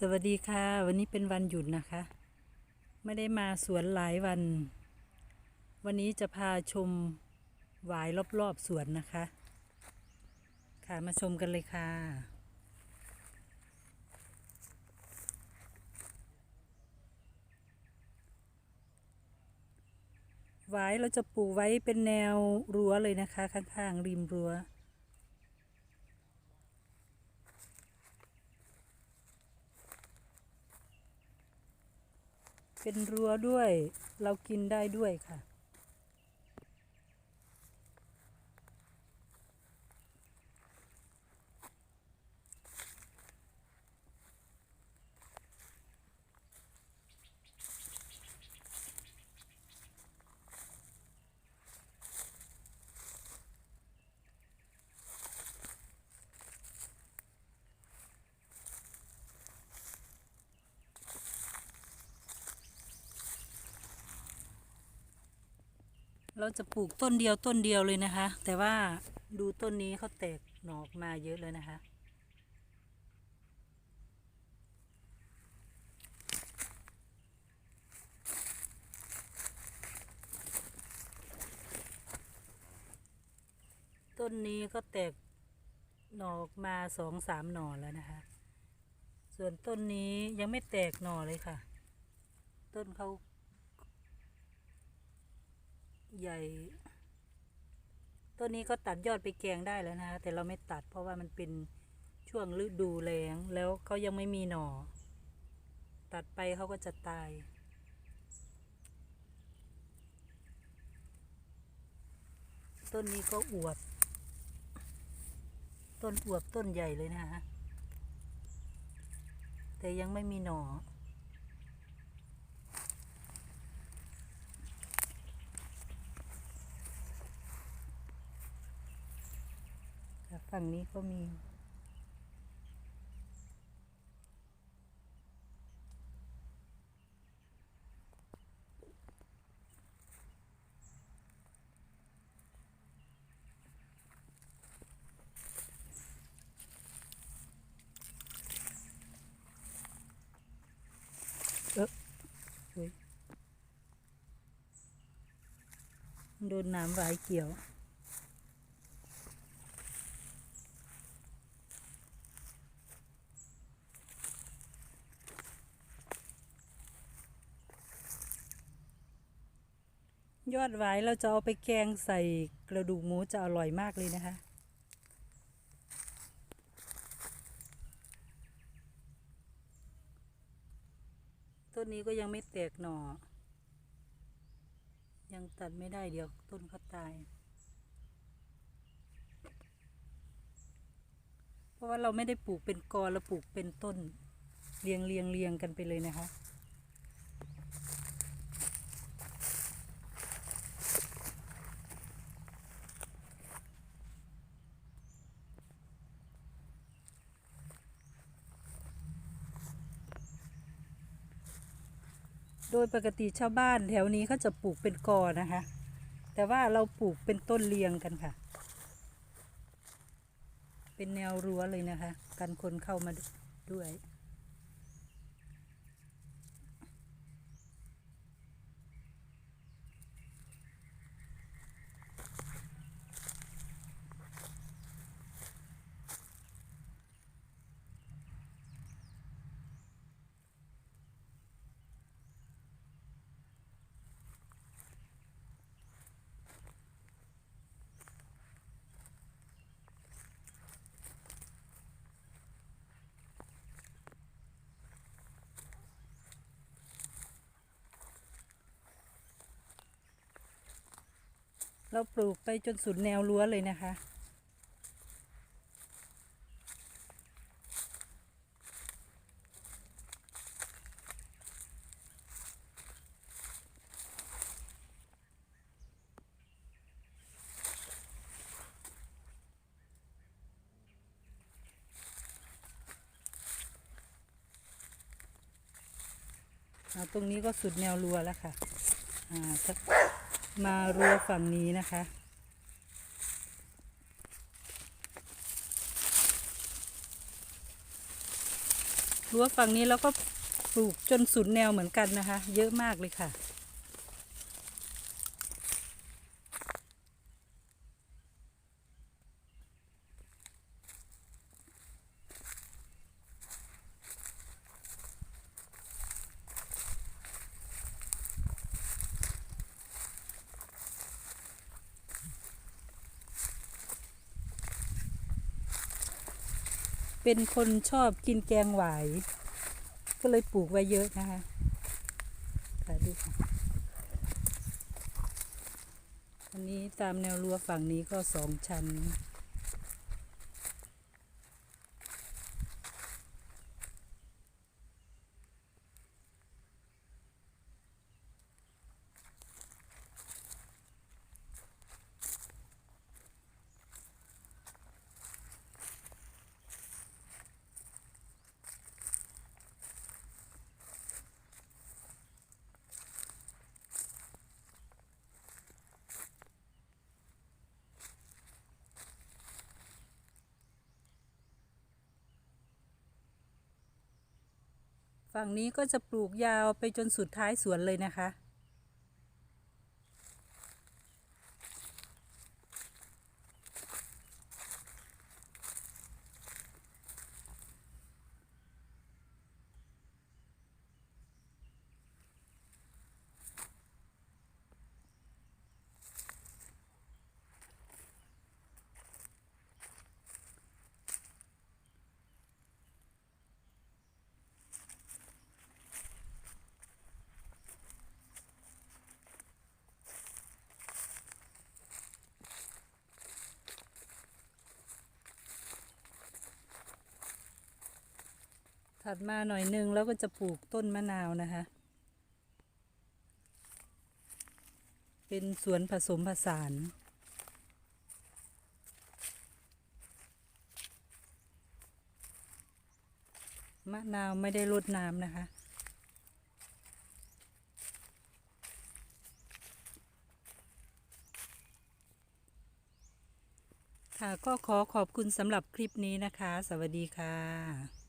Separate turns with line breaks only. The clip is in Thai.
สวัสดีค่ะ วันนี้เป็นวันหยุดนะคะ ไม่ได้มาสวนหลายวัน วันนี้จะพาชมหวายรอบๆสวนนะคะ ค่ะมาชมกันเลยค่ะ หวายเราจะปลูกไว้เป็นแนวรั้วเลยนะคะ ข้างๆ ริมรั้ว เป็นรั้วด้วย เรากินได้ด้วยค่ะ เราจะปลูกต้นเดียวต้นเดียวเลยนะคะ แต่ว่าดูต้นนี้เขาแตกหน่อกมาเยอะเลยนะคะ ต้นนี้ก็แตกหน่อออกมาสองสามหน่อแล้วนะคะ ส่วนต้นนี้ยังไม่แตกหน่อเลยค่ะ ต้นเขา ใหญ่ ต้นนี้ก็ตัดยอดไปแกงได้แล้วนะคะแต่เราไม่ตัดเพราะว่ามันเป็นช่วงฤดูแล้งแล้วเขายังไม่มีหน่อ ตัดไปเขาก็จะตาย ต้นนี้ก็อวบ ต้นอวบต้นใหญ่เลยนะคะแต่ยังไม่มีหน่อ ฝั่งนี้ก็มี เออโดนน้ำหวายเกี่ยว ยอดหวายเราจะเอาไปแกงใส่กระดูกหมูจะอร่อยมากเลยนะคะ ต้นนี้ก็ยังไม่แตกหน่อ ยังตัดไม่ได้เดี๋ยวต้นเขาตาย เพราะว่าเราไม่ได้ปลูกเป็นกอเราปลูกเป็นต้นเรียงเรียงเรียงกันไปเลยนะคะ โดยปกติชาวบ้านแถวนี้เขาจะปลูกเป็นกอนะคะ แต่ว่าเราปลูกเป็นต้นเรียงกันค่ะ เป็นแนวรั้วเลยนะคะ กันคนเข้ามาด้วย เราปลูกไปจนสุดแนวรั้วเลยนะคะ ตรงนี้ก็สุดแนวรั้วแล้วค่ะ อ่า มารั้วฝั่งนี้นะคะ รั้วฝั่งนี้เราก็ปลูกจนสุดแนวเหมือนกันนะคะ เยอะมากเลยค่ะ เป็นคนชอบกินแกงหวาย ก็เลยปลูกไว้เยอะนะคะถ่ายดูค่ะอันนี้ตามแนวรั้วฝั่งนี้ก็สองชั้น ฝั่งนี้ก็จะปลูกยาวไปจนสุดท้ายสวนเลยนะคะ ถัดมาหน่อยนึงแล้วก็จะปลูกต้นมะนาวนะคะ เป็นสวนผสมผสานมะนาวไม่ได้รดน้ำนะคะ ค่ะก็ขอขอบคุณสำหรับคลิปนี้นะคะ สวัสดีค่ะ